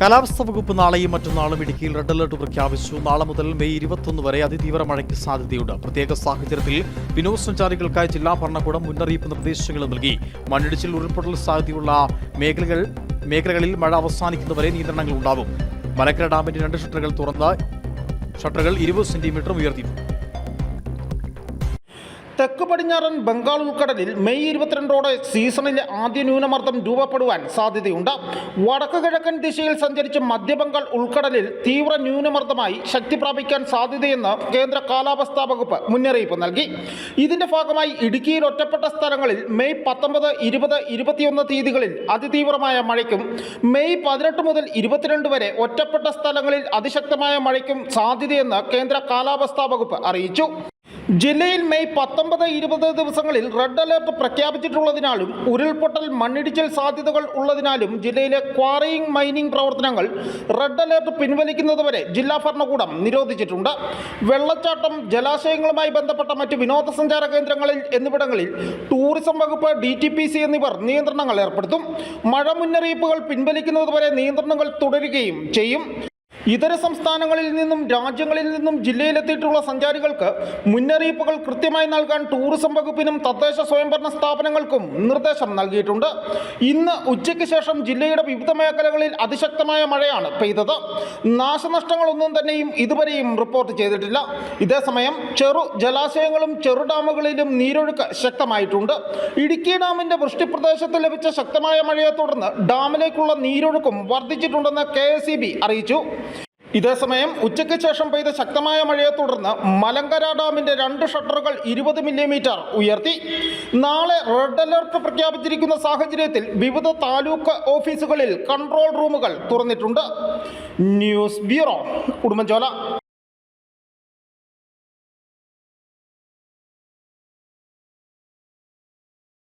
കാലാവസ്ഥാ വകുപ്പ് നാളെയും മറ്റന്നാളും ഇടുക്കിയിൽ റെഡ് അലർട്ട് പ്രഖ്യാപിച്ചു. നാളെ മുതൽ മെയ് ഇരുപത്തൊന്ന് വരെ അതിതീവ്ര മഴയ്ക്ക് സാധ്യതയുണ്ട്. പ്രത്യേക സാഹചര്യത്തിൽ വിനോദസഞ്ചാരികൾക്കായി ജില്ലാ ഭരണകൂടം മുന്നറിയിപ്പ് നിർദ്ദേശങ്ങൾ നൽകി. മണ്ണിടിച്ചിൽ ഉരുൾപൊട്ടൽ സാധ്യതയുള്ള മേഖലകൾ മേഖലകളിൽ മഴ അവസാനിക്കുന്നവരെ നിയന്ത്രണങ്ങൾ ഉണ്ടാവും. മലക്കര ഡാമിന്റെ രണ്ട് ഷട്ടറുകൾ തുറന്ന് ഷട്ടറുകൾ ഇരുപത് സെന്റിമീറ്റർ ഉയർത്തിയിട്ടുണ്ട്. തെക്ക് പടിഞ്ഞാറൻ ബംഗാൾ ഉൾക്കടലിൽ മെയ് ഇരുപത്തിരണ്ടോടെ സീസണിലെ ആദ്യ ന്യൂനമർദ്ദം രൂപപ്പെടുവാൻ സാധ്യതയുണ്ട്. വടക്ക് കിഴക്കൻ ദിശയിൽ സഞ്ചരിച്ച് മധ്യബംഗാൾ ഉൾക്കടലിൽ തീവ്ര ന്യൂനമർദ്ദമായി ശക്തി പ്രാപിക്കാൻ സാധ്യതയെന്ന് കേന്ദ്ര കാലാവസ്ഥാ വകുപ്പ് മുന്നറിയിപ്പ് നൽകി. ഇതിന്റെ ഭാഗമായി ഇടുക്കിയിൽ ഒറ്റപ്പെട്ട സ്ഥലങ്ങളിൽ മെയ് പത്തൊമ്പത് ഇരുപത് ഇരുപത്തിയൊന്ന് തീയതികളിൽ അതിതീവ്രമായ മഴയ്ക്കും മെയ് പതിനെട്ട് മുതൽ ഇരുപത്തിരണ്ട് വരെ ഒറ്റപ്പെട്ട സ്ഥലങ്ങളിൽ അതിശക്തമായ മഴയ്ക്കും സാധ്യതയെന്ന് കേന്ദ്ര കാലാവസ്ഥാ വകുപ്പ് അറിയിച്ചു. ജില്ലയിൽ മെയ് പത്തൊമ്പത് ഇരുപത് ദിവസങ്ങളിൽ റെഡ് അലർട്ട് പ്രഖ്യാപിച്ചിട്ടുള്ളതിനാലും ഉരുൾപൊട്ടൽ മണ്ണിടിച്ചിൽ സാധ്യതകൾ ഉള്ളതിനാലും ജില്ലയിലെ ക്വാറിയിങ് മൈനിങ് പ്രവർത്തനങ്ങൾ റെഡ് അലർട്ട് പിൻവലിക്കുന്നതുവരെ ജില്ലാ ഭരണകൂടം നിരോധിച്ചിട്ടുണ്ട്. വെള്ളച്ചാട്ടം ജലാശയങ്ങളുമായി ബന്ധപ്പെട്ട മറ്റ് വിനോദസഞ്ചാര കേന്ദ്രങ്ങളിൽ എന്നിവിടങ്ങളിൽ ടൂറിസം വകുപ്പ് ഡി എന്നിവർ നിയന്ത്രണങ്ങൾ ഏർപ്പെടുത്തും. മഴ മുന്നറിയിപ്പുകൾ പിൻവലിക്കുന്നതുവരെ നിയന്ത്രണങ്ങൾ തുടരുകയും ചെയ്യും. ഇതര സംസ്ഥാനങ്ങളിൽ നിന്നും രാജ്യങ്ങളിൽ നിന്നും ജില്ലയിലെത്തിയിട്ടുള്ള സഞ്ചാരികൾക്ക് മുന്നറിയിപ്പുകൾ കൃത്യമായി നൽകാൻ ടൂറിസം വകുപ്പിനും തദ്ദേശ സ്വയംഭരണ സ്ഥാപനങ്ങൾക്കും നിർദ്ദേശം നൽകിയിട്ടുണ്ട്. ഇന്ന് ഉച്ചയ്ക്ക് ശേഷം ജില്ലയുടെ വിവിധ മേഖലകളിൽ അതിശക്തമായ മഴയാണ് പെയ്തത്. നാശനഷ്ടങ്ങളൊന്നും തന്നെയും ഇതുവരെയും റിപ്പോർട്ട് ചെയ്തിട്ടില്ല. ഇതേസമയം ചെറു ജലാശയങ്ങളും ചെറു ഡാമുകളിലും നീരൊഴുക്ക് ശക്തമായിട്ടുണ്ട്. ഇടുക്കി ഡാമിന്റെ വൃഷ്ടിപ്രദേശത്ത് ലഭിച്ച ശക്തമായ മഴയെ തുടർന്ന് ഡാമിലേക്കുള്ള നീരൊഴുക്കും വർദ്ധിച്ചിട്ടുണ്ടെന്ന് കെ അറിയിച്ചു. ഇതേസമയം ഉച്ചയ്ക്ക് ശേഷം പെയ്ത ശക്തമായ മഴയെ തുടർന്ന് മലങ്കര ഡാമിന്റെ രണ്ട് ഷട്ടറുകൾ ഇരുപത് മില്ലിമീറ്റർ ഉയർത്തി. നാളെ റെഡ് അലർട്ട് പ്രഖ്യാപിച്ചിരിക്കുന്ന സാഹചര്യത്തിൽ വിവിധ താലൂക്ക് ഓഫീസുകളിൽ കൺട്രോൾ റൂമുകൾ തുറന്നിട്ടുണ്ട്. News bureau Udumbanchola.